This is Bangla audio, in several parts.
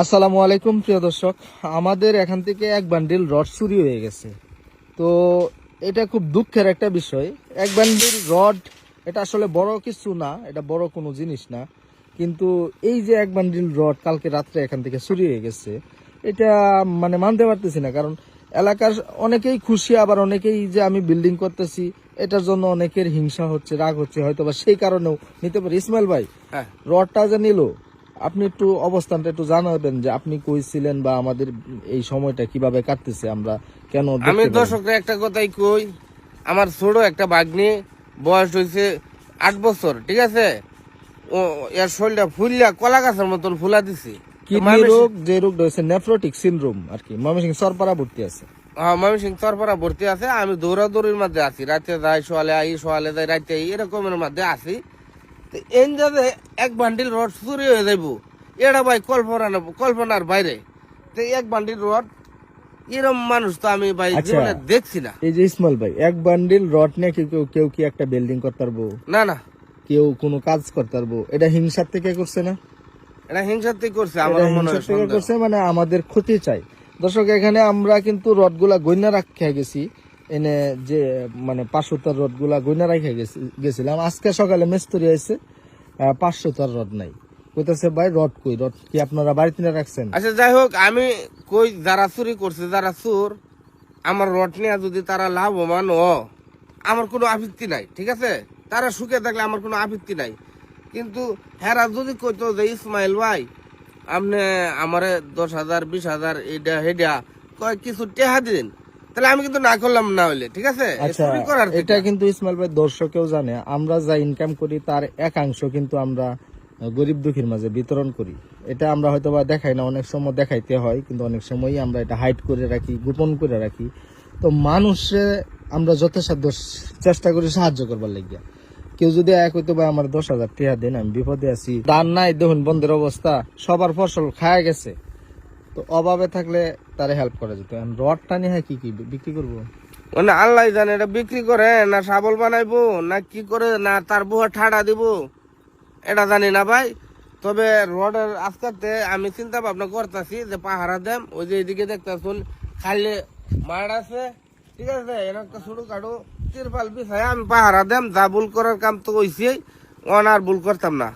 আসসালামু আলাইকুম প্রিয় দর্শক। আমাদের এখান থেকে এক বান্ডিল রড চুরি হয়ে গেছে। তো এটা খুব দুঃখের একটা বিষয়। এক বান্ডিল রড এটা আসলে বড় কিছু না এটা বড় কোনো জিনিস না। কিন্তু এই যে এক বান্ডিল রড কালকে রাত্রে এখান থেকে চুরি হয়ে গেছে এটা মানে মানতে পারতেছি না। কারণ এলাকার অনেকেই খুশি আবার অনেকেই যে আমি বিল্ডিং করতেছি এটার জন্য অনেকের হিংসা হচ্ছে রাগ হচ্ছে হয়তো বা সেই কারণেও নিতে পারি। ইসমাইল ভাই হ্যাঁ। রডটা যে নিল আপনি একটু অবস্থানটা একটু জানাবেন যে আপনি কই ছিলেন বা আমাদের এই সময়টা কীভাবে কাটতেছে আমরা কেন আমি? দর্শকরা একটা কথাই কই আমার ছোট একটা বাগনি বয়স হয়েছে আট বছর ঠিক আছে? ও এর শরীরটা ফুললা কলা গাছের মতন ফুলা দিছে। কিডনি রোগ যে রোগটা হচ্ছে নেফ্রোটিক সিনড্রোম আর কি ময়মনসিং সরপাড়া ভর্তি আছে। ময়মন সিং চরপরা ভর্তি আছে আমি দৌড়াদৌড়ির মধ্যে আছি রাতে যাই সোয়ালে আই সোয়ালে যাই রাতে এরকমের মধ্যে আছি। তো এন এক বান্ডিল রড চুরি হয়ে যাইব। এটা ভাই কল্পনা কল্পনার বাইরে। তো এক বান্ডিল রড এরম মানুষ তো আমি ভাই আচ্ছা। জীবনে দেখছি না। এই যে ইসমাইল ভাই এক বান্ডিল রড নিয়ে কেউ কেউ কি একটা বিল্ডিং করতে পারব? না না। কেউ কোনো কাজ করতে পারব? এটা হিংসার থেকে করছে না? এটা হিংসাতেই করছে আমার মনে হয় হিংসার থেকে। করছে মানে আমাদের ক্ষতি চাই। দর্শক এখানে আমরা কিন্তু রডগুলা গইনা রাখা গেছি। এনে যে মানে পাঁচশো তার রডগুলা গইনা রাখা গেছি, গেছিলাম। আজকে সকালে মিস্ত্রি আইছে পাঁচশো তার রড নাই। কইতাছে, ভাই, রড কই? রড কি আপনারা বাড়িতে না রাখছেন? আচ্ছা যাই হোক, আমি কই, যারা চুরি করছে, যারা চোর, আমার রড নিয়ে যদি তারা লাভবান ও আমার কোনো আপত্তি নাই, ঠিক আছে? তারা সুখে থাকলে আমার কোনো আপত্তি নাই। কিন্তু হেরা যদি কইতো যে, ইসমাইল ভাই, আপনি আমারে দশ হাজার, বিশ হাজার এটা হেডা কয় কিছু টেহা দিন। তাহলে আমি কিন্তু না করলাম না হইলে ঠিক আছে? আচ্ছা। এটা কিন্তু ইসমাইল ভাই দর্শকেও জানে আমরা যা ইনকাম করি তার একাংশ কিন্তু আমরা গরিব দুঃখীর মাঝে বিতরণ করি। এটা আমরা হয়তো বা দেখাই না অনেক সময় দেখাইতে হয় কিন্তু অনেক সময়ই আমরা এটা হাইড করে রাখি গোপন করে রাখি। তো মানুষে আমরা যথাসাধ্য চেষ্টা করি সাহায্য করবার লাগিয়া। কেউ যদি এক হইতো ভাই আমার দশ হাজার টাকা দেন আমি বিপদে আছি। দান নাই দেখুন বন্ধের অবস্থা সবার ফসল খায় গেছে। তো অভাবে থাকলে তারে হেল্প করা যেত। রডটা নিয়ে কি কি বিক্রি করব? মানে আল্লাহ জানে এটা বিক্রি করে না শাবল বানাইবো না কি করে না তার বুয়া ঠাড়া দিব। এটা জানি না ভাই। তবে রোডের আজকাতে আমি চিন্তা ভাবনা করতেছি যে পাহারা দেম ওই যে এদিকে দেখতেছুন খালি মাঠ আছে ঠিক আছে এরকম ছোট কাটো তিরপাল বিছায় আমি পাহারা দেম যা ভুল করার কাম তো হইছে অন আর ভুল করতাম না।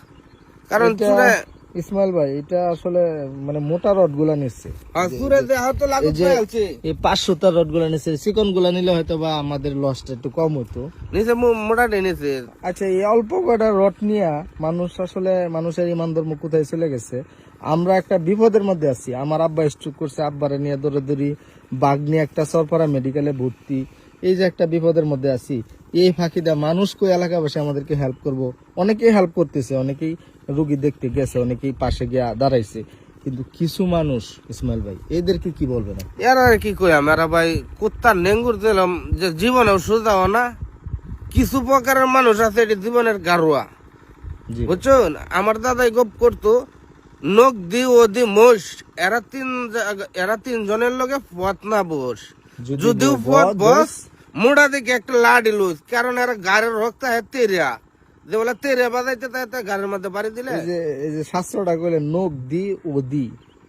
কারণ চুরে ইসমাইল ভাই এটা আসলে মানে মোটা রডগুলা নিচ্ছে এই পাঁচশো তার রডগুলা নিচ্ছে চিকনগুলা নিলে হয়তো বা আমাদের লসটা একটু কম হতো মোটা টেনেছে আচ্ছা এই অল্প কটা রড নিয়ে মানুষ আসলে মানুষের ইমান ধর্ম কোথায় চলে গেছে? আমরা একটা বিপদের মধ্যে আছি। আমার আব্বা স্ট্রোক করছে আব্বারে নিয়ে দৌড়ে দৌড়ি বাঘ নিয়ে একটা সরপাড়া মেডিকেলে ভর্তি। এই যে একটা বিপদের মধ্যে আছি। এই ফাঁকিটা মানুষ কই এলাকা বসে আমাদেরকে হেল্প করব? অনেকেই হেল্প করতেছে অনেকেই রুগী দেখতে গেছে অনেকেই পাশে গিয়ে দাঁড়াইছে। কিন্তু কিছু মানুষ ইসমাইল ভাই এদেরকে কি বলবেন আপনি? এর আর কি কই আমরা ভাই কুত্তার নেঙ্গুর দিলাম যে জীবনেও সোজাও না কিছু প্রকারের মানুষ আছে এটি জীবনের গারুয়া। জি। বুঝছেন? আমার দাদাই গপ করতো নখ দি ও দি মোষ এরা তিন এরা তিনজনের লগে পথ না বস। যদিও পথ বস মোড়া দিকে একটা লাডি লুজ কারণ এরা গাড়ির রক্ত হয় তেরিয়া। যে বলে তেরিয়া বাজাইতে তাই গাড়ির মধ্যে বাড়ি দিলে। এই যে এই যে শাস্ত্রটা কইলে নখ দি ও দি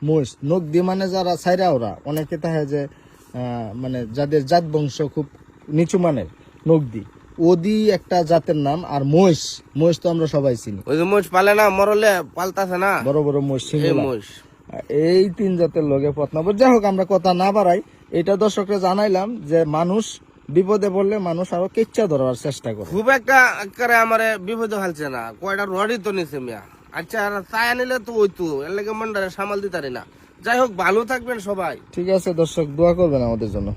মোষ। নখ দি মানে যারা সাইরা ওরা। অনেকে তাহে যে মানে যাদের জাত বংশ খুব নিচু মানের নখ দি। ওদি একটা জাতের নাম আর মহিষ মহিষ তো আমরা সবাই চিনি। ওই যে মোষ পালে না মরলে পাল্টাছে না। বড় বড় মহিষ এই সিংহলা। এই তিন জাতের লোকে পথনাব যাই হোক আমরা কথা না বাড়াই। এটা দর্শকরা জানাইলাম যে মানুষ বিপদে পড়লে মানুষ আরও কেচ্ছা ধরার চেষ্টা করে। খুব একটা করে আমার বিপদে হালছে না। কয়টা রডই তো নিছে মিয়া। আচ্ছা তাই আনিলে নিলে তো ওই তো এর লাগে মন্ডারে সামাল দিতারি না। যাই হোক ভালো থাকবেন সবাই। ঠিক আছে দর্শক দোয়া করবেন আমাদের জন্য।